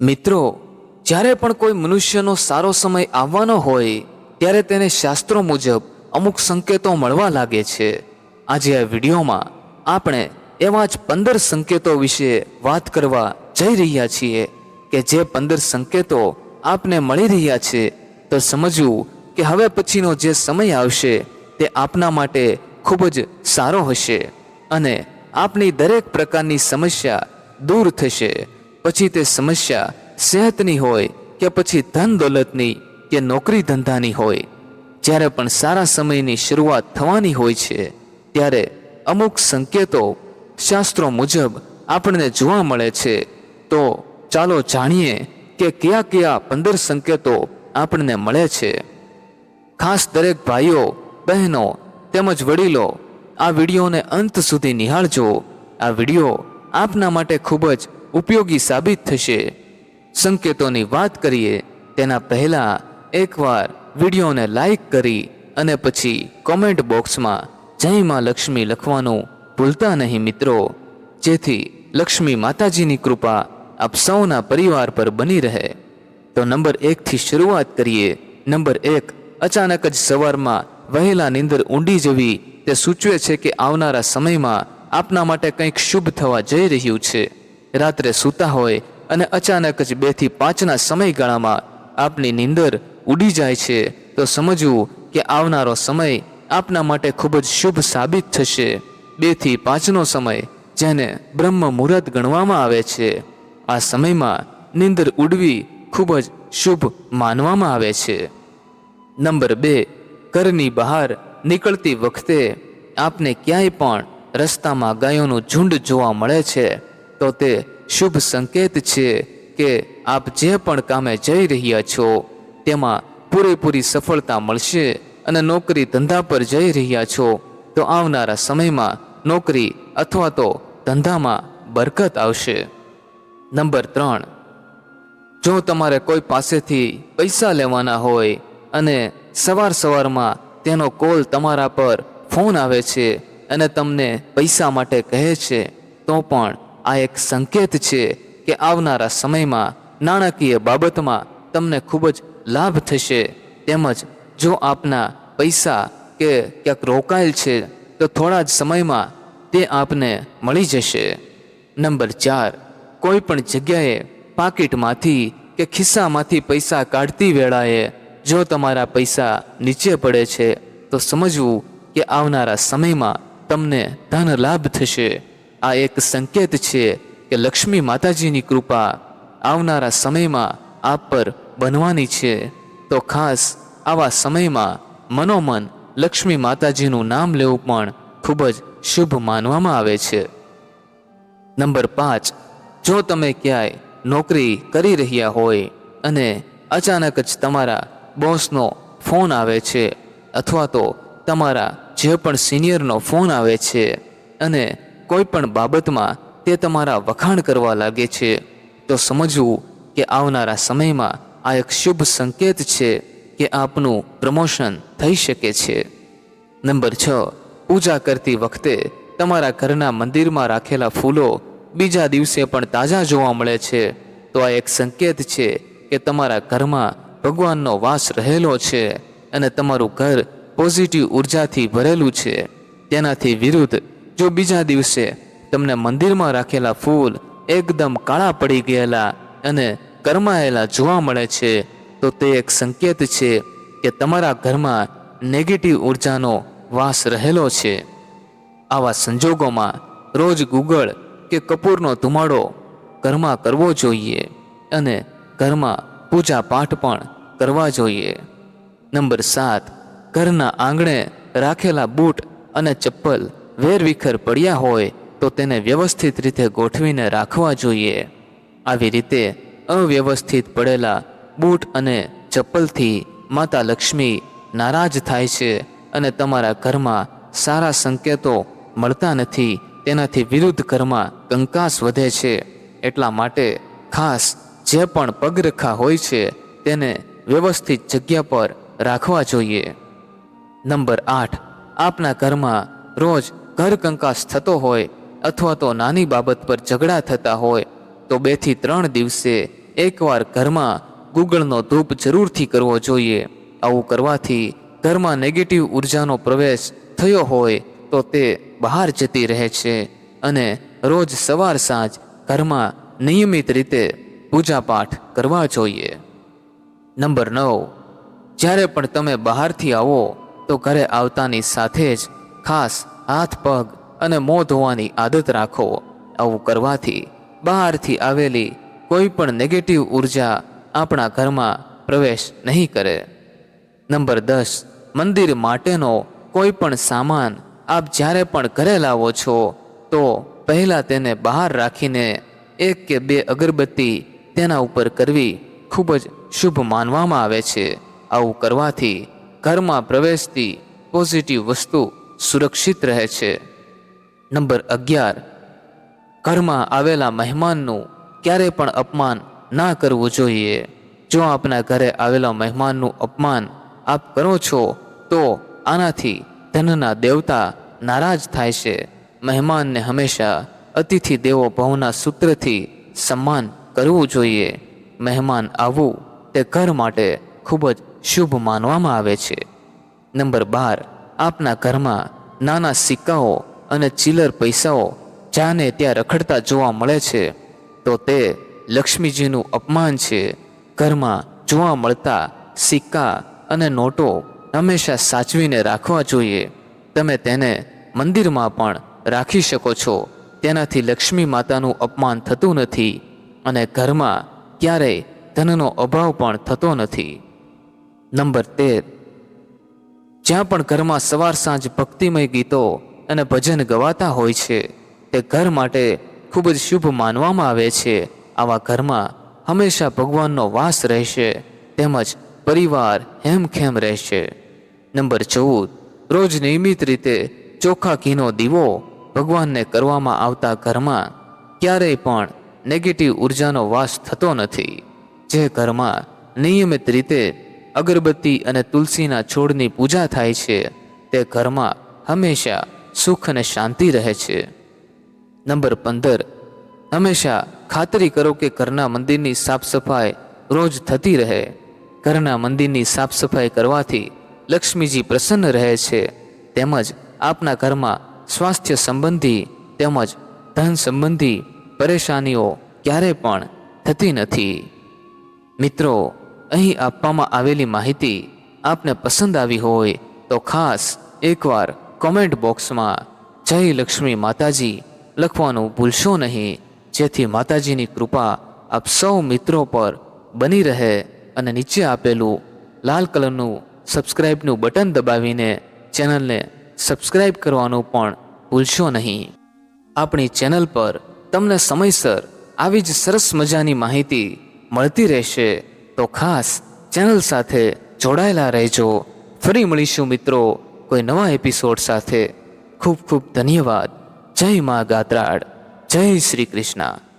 મિત્રો, જ્યારે પણ કોઈ મનુષ્યનો સારો સમય આવવાનો હોય, ત્યારે તેને શાસ્ત્રો મુજબ અમુક સંકેતો મળવા લાગે છે. આજે આ વિડીયોમાં આપણે એવા જ પંદર સંકેતો વિશે વાત કરવા જઈ રહ્યા છીએ કે જે પંદર સંકેતો આપને મળી રહ્યા છે. તો સમજવું કે હવે પછીનો જે સમય આવશે, તે આપના માટે ખૂબ જ સારો હશે અને આપની દરેક પ્રકારની સમસ્યા દૂર થશે. પછી તે સમસ્યા સેહતની હોય કે પછી ધન દોલતની કે નોકરી ધંધાની હોય. જ્યારે પણ સારા સમયની શરૂઆત થવાની હોય છે, ત્યારે અમુક સંકેતો શાસ્ત્રો મુજબ આપણને જોવા મળે છે. તો ચાલો જાણીએ કે કયા કયા પંદર સંકેતો આપણને મળે છે. ખાસ દરેક ભાઈઓ, બહેનો તેમજ વડીલો આ વિડીયોને અંત સુધી નિહાળજો. આ વીડિયો આપના માટે ખૂબ જ ઉપયોગી સાબિત થશે. સંકેતોની વાત કરીએ, તેના પહેલાં એકવાર વિડીયોને લાઈક કરી અને પછી કોમેન્ટ બોક્સમાં જય માં લક્ષ્મી લખવાનું ભૂલતા નહીં મિત્રો. જેથી લક્ષ્મી માતાજીની કૃપા આપ સૌના પરિવાર પર બની રહે. તો નંબર એકથી શરૂઆત કરીએ. નંબર એક, અચાનક જ સવારમાં વહેલા નીંદર ઊંડી જવી તે સૂચવે છે કે આવનારા સમયમાં આપના માટે કંઈક શુભ થવા જઈ રહ્યું છે. રાત્રે સૂતા હોય અને અચાનક જ બેથી પાંચના સમયગાળામાં આપની નીંદર ઉડી જાય છે, તો સમજવું કે આવનારો સમય આપના માટે ખૂબ જ શુભ સાબિત થશે. બેથી પાંચનો સમય જેને બ્રહ્મ મુહૂર્ત ગણવામાં આવે છે. આ સમયમાં નીંદર ઉડવી ખૂબ જ શુભ માનવામાં આવે છે. નંબર બે, ઘરની બહાર નીકળતી વખતે આપને ક્યાંય પણ રસ્તામાં ગાયોનું ઝુંડ જોવા મળે છે. તો તે શુભ સંકેત છે કે આપ જે પણ કામે જઈ રહ્યા છો, તેમાં પૂરેપૂરી સફળતા મળશે અને નોકરી ધંધા પર જઈ રહ્યા છો, તો આવનારા સમયમાં નોકરી અથવા તો ધંધામાં બરકત આવશે. નંબર ત્રણ. જો તમારે કોઈ પાસેથી પૈસા લેવાના હોય અને સવાર સવારમાં તેનો કોલ તમારા પર ફોન આવે છે અને તમને પૈસા માટે કહે છે, તો પણ આ એક સંકેત છે કે આવનારા સમયમાં નાણાકીય બાબતમાં તમને ખૂબ જ લાભ થશે. તેમજ જો આપના પૈસા કે ક્યાંક રોકાયેલ છે, તો થોડા જ સમયમાં તે આપને મળી જશે. નંબર ચાર, કોઈ પણ જગ્યાએ પાકીટમાંથી કે ખિસ્સામાંથી પૈસા કાઢતી વેળાએ જો તમારા પૈસા નીચે પડે છે, તો સમજવું કે આવનારા સમયમાં તમને ધન લાભ થશે. આ એક સંકેત છે કે લક્ષ્મી માતાજીની કૃપા આવનારા સમયમાં આપ પર બનવાની છે. તો ખાસ આવા સમયમાં મનોમન લક્ષ્મી માતાજીનું નામ લેવું પણ ખૂબ જ શુભ માનવામાં આવે છે. નંબર પાંચ. જો તમે ક્યાંય નોકરી કરી રહ્યા હોય અને અચાનક જ તમારા બોસનો ફોન આવે છે અથવા તો તમારા જે પણ સિનિયરનો ફોન આવે છે અને કોઈ પણ બાબતમાં તે તમારા વખાણ કરવા લાગે છે, તો સમજવું કે આવનારા સમયમાં આ એક શુભ સંકેત છે કે આપનું પ્રમોશન થઈ શકે છે. નંબર છ. પૂજા કરતી વખતે તમારા ઘરના મંદિરમાં રાખેલા ફૂલો બીજા દિવસે પણ તાજા જોવા મળે છે, તો આ એક સંકેત છે કે તમારા ઘરમાં ભગવાનનો વાસ રહેલો છે અને તમારું ઘર પોઝિટિવ ઉર્જાથી ભરેલું છે. તેનાથી વિરુદ્ધ જો બીજા દિવસે તમને મંદિરમાં રાખેલા ફૂલ એકદમ કાળા પડી ગયેલા અને કરમાયેલા જોવા મળે છે, તો તે એક સંકેત છે કે તમારા ઘરમાં નેગેટિવ ઉર્જાનો વાસ રહેલો છે. આવા સંજોગોમાં રોજ ગુગળ કે કપૂરનો ધુમાડો ઘરમાં કરવો જોઈએ અને ઘરમાં પૂજા પાઠ પણ કરવા જોઈએ. નંબર સાત, ઘરના આંગણે રાખેલા બૂટ અને ચપ્પલ વેરવિખેર પડ્યા હોય તો તેને વ્યવસ્થિત રીતે ગોઠવીને રાખવા જોઈએ. આવી રીતે અવ્યવસ્થિત પડેલા બૂટ અને ચપ્પલથી માતા લક્ષ્મી નારાજ થાય છે અને તમારા ઘરમાં સારા સંકેતો મળતા નથી, તેનાથી વિરુદ્ધ ઘરમાં કંકાસ વધે છે. એટલા માટે ખાસ જે પણ પગરખા હોય છે, તેને વ્યવસ્થિત જગ્યા પર રાખવા જોઈએ. નંબર આઠ. આપના ઘરમાં રોજ ઘર કંકાસ થતો હોય અથવા તો નાની બાબત પર ઝઘડા થતા હોય, તો બેથી ત્રણ દિવસે એકવાર ઘરમાં ગૂગળનો ધૂપ જરૂરથી કરવો જોઈએ. આવું કરવાથી ઘરમાં નેગેટિવ ઉર્જાનો પ્રવેશ થયો હોય, તો તે બહાર જતી રહે છે અને રોજ સવાર સાંજ ઘરમાં નિયમિત રીતે પૂજાપાઠ કરવા જોઈએ. નંબર નવ. જ્યારે પણ તમે બહારથી આવો, તો ઘરે આવતાની સાથે જ ખાસ હાથ, પગ અને મોં ધોવાની આદત રાખો. આવું કરવાથી બહારથી આવેલી કોઈ પણ નેગેટિવ ઊર્જા આપણા ઘરમાં પ્રવેશ નહીં કરે. નંબર દસ, મંદિર માટેનો કોઈ પણ સામાન આપ જ્યારે પણ ઘરે લાવો છો, તો પહેલાં તેને બહાર રાખીને એક કે બે અગરબત્તી તેના ઉપર કરવી ખૂબ જ શુભ માનવામાં આવે છે. આવું કરવાથી ઘરમાં પ્રવેશતી પોઝિટિવ વસ્તુ સુરક્ષિત રહે છે. નંબર અગિયાર. ઘરમાં આવેલા મહેમાનનું ક્યારે પણ અપમાન ના કરવું જોઈએ. જો આપના ઘરે આવેલા મહેમાનનું અપમાન આપ કરો છો, તો આનાથી ધનના દેવતા નારાજ થાય છે. મહેમાનને હંમેશા અતિથિ દેવો ભવના સૂત્રથી સન્માન કરવું જોઈએ. મહેમાન આવવું તે ઘર માટે ખૂબ જ શુભ માનવામાં આવે છે. નંબર બાર. આપના ઘરમાં નાના સિક્કાઓ અને ચિલ્લર પૈસાઓ જાને ત્યાં રખડતા જોવા મળે છે, તો તે લક્ષ્મીજીનું અપમાન છે. ઘરમાં જોવા મળતા સિક્કા અને નોટો હંમેશા સાચવીને રાખવા જોઈએ. તમે તેને મંદિરમાં પણ રાખી શકો છો. તેનાથી લક્ષ્મી માતાનું અપમાન થતું નથી અને ઘરમાં ક્યારેય ધનનો અભાવ પણ થતો નથી. નંબર તેર. જ્યાં પણ ઘરમાં સવાર સાંજ ભક્તિમય ગીતો અને ભજન ગવાતા હોય છે, તે ઘર માટે ખૂબ જ શુભ માનવામાં આવે છે. આવા ઘરમાં હંમેશા ભગવાનનો વાસ રહેશે, તેમજ પરિવાર હેમખેમ રહેશે. નંબર ચૌદ. રોજ નિયમિત રીતે ચોખ્ખા ઘીનો દીવો ભગવાનને કરવામાં આવતા ઘરમાં ક્યારેય પણ નેગેટિવ ઉર્જાનો વાસ થતો નથી. જે ઘરમાં નિયમિત રીતે અગરબત્તી અને તુલસીના છોડની પૂજા થાય છે. તે ઘરમાં હંમેશા સુખ અને શાંતિ રહે છે. નંબર પંદર. હંમેશા ખાતરી કરો કે ઘરના મંદિરની સાફ સફાઈ રોજ થતી રહે. ઘરના મંદિરની સાફ સફાઈ કરવાથી લક્ષ્મીજી પ્રસન્ન રહે છે. તેમજ આપના ઘરમાં સ્વાસ્થ્ય સંબંધી તેમજ ધન સંબંધી પરેશાનીઓ ક્યારે પણ થતી નથી. મિત્રો અહીં આપવામાં આવેલી માહિતી આપને પસંદ આવી હોય તો ખાસ એકવાર કોમેન્ટ બોક્સમાં જય લક્ષ્મી માતાજી લખવાનું ભૂલશો નહીં. જેથી માતાજીની કૃપા આપ સૌ મિત્રો પર બની રહે અને નીચે આપેલું લાલ કલરનું સબસ્ક્રાઈબનું બટન દબાવીને ચેનલને સબસ્ક્રાઈબ કરવાનું પણ ભૂલશો નહીં. આપણી ચેનલ પર તમને સમયસર આવી જ સરસ મજાની માહિતી મળતી રહેશે. તો ખાસ ચેનલ સાથે જોડાયેલા રહેજો. ફરી મળીશું મિત્રો કોઈ નવા એપિસોડ સાથે. ખૂબ ખૂબ ધન્યવાદ. જય મા ગાત્રાડ જય શ્રી કૃષ્ણ.